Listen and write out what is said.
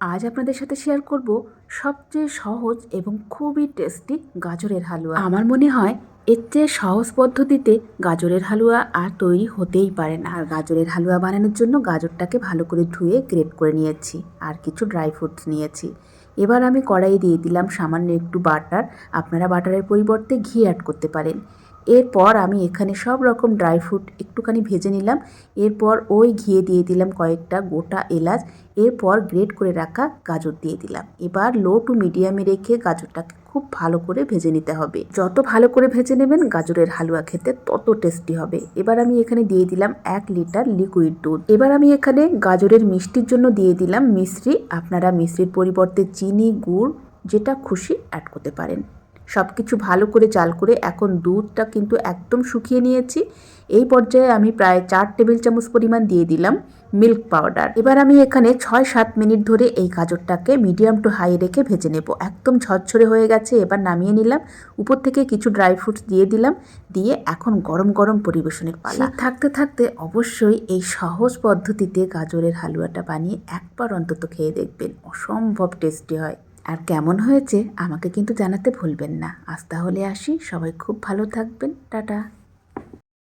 আজ আপনাদের সাথে শেয়ার করব সবচেয়ে সহজ এবং খুবই টেস্টি গাজরের হালুয়া। আমার মনে হয় এর চেয়ে সহজ পদ্ধতিতে গাজরের হালুয়া আর তৈরি হতেই পারে না। আর গাজরের হালুয়া বানানোর জন্য গাজরটাকে ভালো করে ধুয়ে গ্রেট করে নিয়েছি আর কিছু ড্রাই ফ্রুটস নিয়েছি। এবার আমি কড়াইয়ে দিয়ে দিলাম সামান্য একটু বাটার আপনারা বাটারের পরিবর্তে ঘি অ্যাড করতে পারেন। এরপর আমি এখানে সব রকম ড্রাই ফ্রুট একটুখানি ভেজে নিলাম। এরপর ওই ঘিয়ে দিয়ে দিলাম কয়েকটা গোটা এলাচ। এরপর গ্রেট করে রাখা গাজর দিয়ে দিলাম। এবার লো টু মিডিয়ামে রেখে গাজরটাকে খুব ভালো করে ভেজে নিতে হবে। যত ভালো করে ভেজে নেবেন গাজরের হালুয়া খেতে তত টেস্টি হবে। এবার আমি এখানে দিয়ে দিলাম এক লিটার লিকুইড দুধ। এবার আমি এখানে গাজরের মিষ্টির জন্য দিয়ে দিলাম মিশ্রি। আপনারা মিশ্রির পরিবর্তে চিনি, গুড়, যেটা খুশি অ্যাড করতে পারেন। সব কিছু ভালো করে জাল করে এখন দুধটা কিন্তু একদম শুকিয়ে নিয়েছি। এই পর্যায়ে আমি প্রায় চার টেবিল চামচ পরিমাণ দিয়ে দিলাম মিল্ক পাউডার। এবার আমি এখানে ছয় সাত মিনিট ধরে এই গাজরটাকে মিডিয়াম টু হাই রেখে ভেজে নেব। একদম ঝরঝরে হয়ে গেছে, এবার নামিয়ে নিলাম। উপর থেকে কিছু ড্রাই ফ্রুটস দিয়ে দিলাম, দিয়ে এখন গরম গরম পরিবেশনের পালা। থাকতে থাকতে অবশ্যই এই সহজ পদ্ধতিতে গাজরের হালুয়াটা বানিয়ে একবার অন্তত খেয়ে দেখবেন। অসম্ভব টেস্টি হয়। আর কেমন হয়েছে আমাকে কিন্তু জানাতে ভুলবেন না। আজ তাহলে আসি। সবাই খুব ভালো থাকবেন। টাটা।